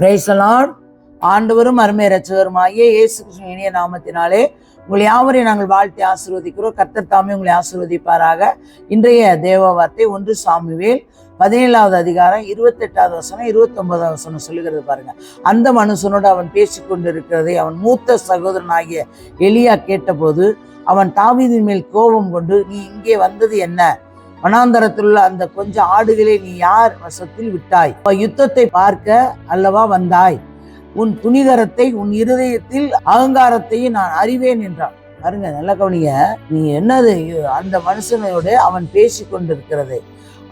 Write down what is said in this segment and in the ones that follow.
Praise the Lord ஆண்டவரும் அருமை ரச்சகருமாகிய இயேசு கிருஷ்ணன் இனிய நாமத்தினாலே உங்களை யாவரையும் நாங்கள் வாழ்த்தி ஆசீர்வதிக்கிறோம். கர்த்தர் தாமே உங்களை ஆசீர்வதிப்பாராக. இன்றைய தேவ வார்த்தை ஒன்று சாமுவேல் பதினேழாவது அதிகாரம் இருபத்தெட்டாவது வசனம் இருபத்தொன்பதாவது வசனம் சொல்லுகிறது பாருங்க. அந்த மனுஷனோடு அவன் பேசிக் கொண்டிருக்கிறதை அவன் மூத்த சகோதரனாகிய எலியா கேட்டபோது அவன் தாவிதின் மேல் கோபம் கொண்டு நீ இங்கே வந்தது என்ன? வனாந்தரத்தில் உள்ள அந்த கொஞ்சம் ஆடுகளை நீ யார் வசத்தில் விட்டாய்? யுத்தத்தை பார்க்க அல்லவா வந்தாய்? உன் துணிகரத்தை உன் இருதயத்தில் அகங்காரத்தையும் நான் அறிவேன் என்றான். பாருங்க நல்ல கவனிங்க. நீ என்னது? அந்த மனுஷனையோடு அவன் பேசி கொண்டிருக்கிறது.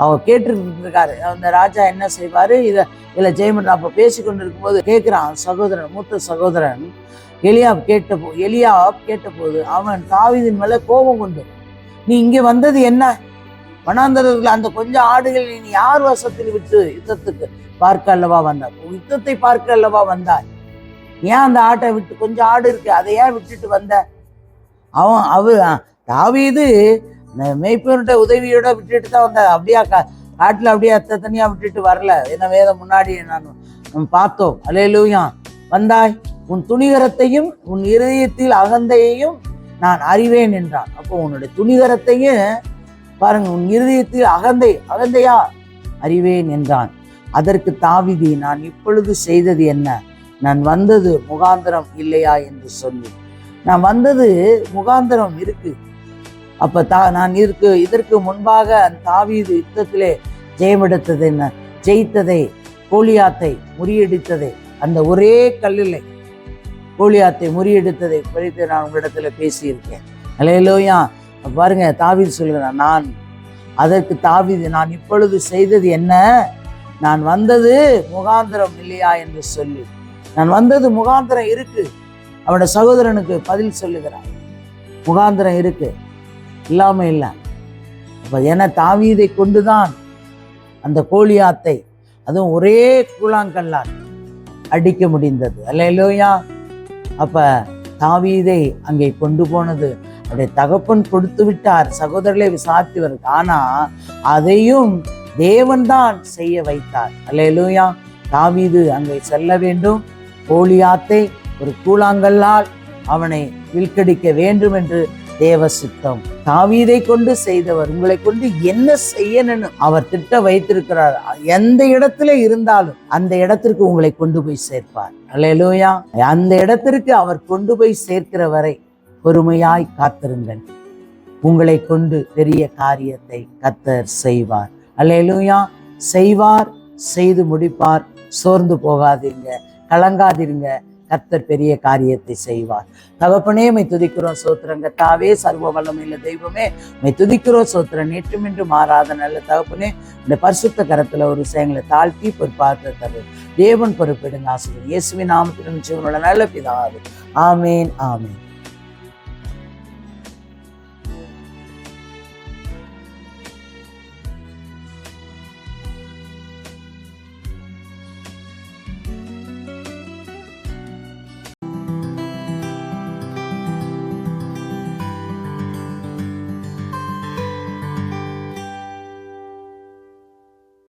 அவன் கேட்டுருக்காரு அந்த ராஜா என்ன செய்வாரு? இதை இல்லை ஜெயமன் அப்போ பேசி கொண்டிருக்கும் போது கேட்கிறான் சகோதரன் மூத்த சகோதரன். எலியா கேட்ட போ எலியா கேட்டபோது அவன் தாவிதின் மேலே கோபம் கொண்டு நீ இங்கே வந்தது என்ன? வனாந்தரத்தில் அந்த கொஞ்சம் ஆடுகள் நீ யார் வசத்தில் விட்டு யுத்தத்துக்கு பார்க்க அல்லவா வந்தார் யுத்தத்தை பார்க்க அல்லவா வந்தாய்? ஏன் அந்த ஆட்டை விட்டு கொஞ்சம் ஆடு இருக்கு அதை ஏன் விட்டுட்டு வந்த? அவன் அவ தாவீது மேய்ப்பனுடைய உதவியோட விட்டுட்டு தான் வந்தார். அப்படியா கா காட்டில் அப்படியே அத்த தனியாக விட்டுட்டு வரல. என்ன வேதம் முன்னாடி நான் நம்ம பார்த்தோம். அலையலூயா வந்தாய். உன் துணிகரத்தையும் உன் இருதயத்தில் அகந்தையையும் நான் அறிவேன் என்றான். அப்போ உன்னுடைய துணிகரத்தையும் பாருங்க உன் இருதயத்தில் அகந்தை அகந்தையா? அறிவேன் என்றான். அதற்கு தாவிதி நான் இப்பொழுது செய்தது என்ன? நான் வந்தது முகாந்திரம் இல்லையா? என்று சொல்லி. நான் வந்தது முகாந்திரம் இருக்கு. அப்ப தா நான் இருக்கு இதற்கு முன்பாக அந்த தாவீது யுத்தத்திலே ஜெயமெடுத்தது என்ன? ஜெயித்ததை கோலியாத்தை முறியடித்ததை அந்த ஒரே கல்லில் கோலியாத்தை முறியடித்ததை குறித்து நான் உங்களிடத்துல பேசியிருக்கேன். அலையிலோயா! பாருங்க தாவிது சொல்கிறான் நான் அதற்கு தாவிது நான் இப்பொழுது செய்தது என்ன? நான் வந்தது முகாந்திரம் இல்லையா என்று சொல்லி. நான் வந்தது முகாந்திரம் இருக்கு. அவனோட சகோதரனுக்கு பதில் சொல்லுகிறான் முகாந்திரம் இருக்கு. இல்லாம இல்லை. அப்போ ஏன்னா தாவீதை கொண்டு தான் அந்த கோழியாத்தை அதுவும் ஒரே கூழாங்கல்லால் அடிக்க முடிந்தது. எல்லையிலோயா அப்போ தாவீதை அங்கே கொண்டு போனது அவருடைய தகப்பன் கொடுத்து விட்டார் சகோதரர்களை விசாரித்து ஆனா அதையும் தேவன்தான் செய்ய வைத்தார். அல்லேலூயா. தாவீது அங்கே செல்ல வேண்டும். கோலியாத்தை ஒரு கூழாங்கல்லால் அவனை வில்கடிக்க வேண்டும் என்று தேவ சித்தம் தாவீதை கொண்டு செய்தவர். உங்களை கொண்டு என்ன செய்யணும்னு அவர் திட்ட வைத்திருக்கிறார். எந்த இடத்துல இருந்தாலும் அந்த இடத்திற்கு உங்களை கொண்டு போய் சேர்ப்பார். அல்லேலூயா. அந்த இடத்திற்கு அவர் கொண்டு போய் சேர்க்கிற வரை பொறுமையாய் காத்திருங்கள். உங்களை கொண்டு பெரிய காரியத்தை கத்தர் செய்வார். அல்லேலூயா செய்வார் செய்து முடிப்பார். சோர்ந்து போகாதீங்க கலங்காதிருங்க கத்தர் பெரிய காரியத்தை செய்வார். தகப்பனே மை துதிக்கிறோம் சோத்திரங்க தாவே சர்வ வல்லமையில தெய்வமே மை துதிக்கிறோம் சோத்திரம் நேற்றும் என்று மாறாத நல்ல தகப்பனே இந்த பரிசுத்த கரத்துல ஒரு விஷயங்களை தாழ்த்தி பொறுப்பாக்க தரு. தேவன் பொறுப்பிடுங்க ஆசிரியர். இயேசுவின் நாமத்திலும் ஜீவனோட நல்ல பிதாவே. ஆமேன் ஆமேன்.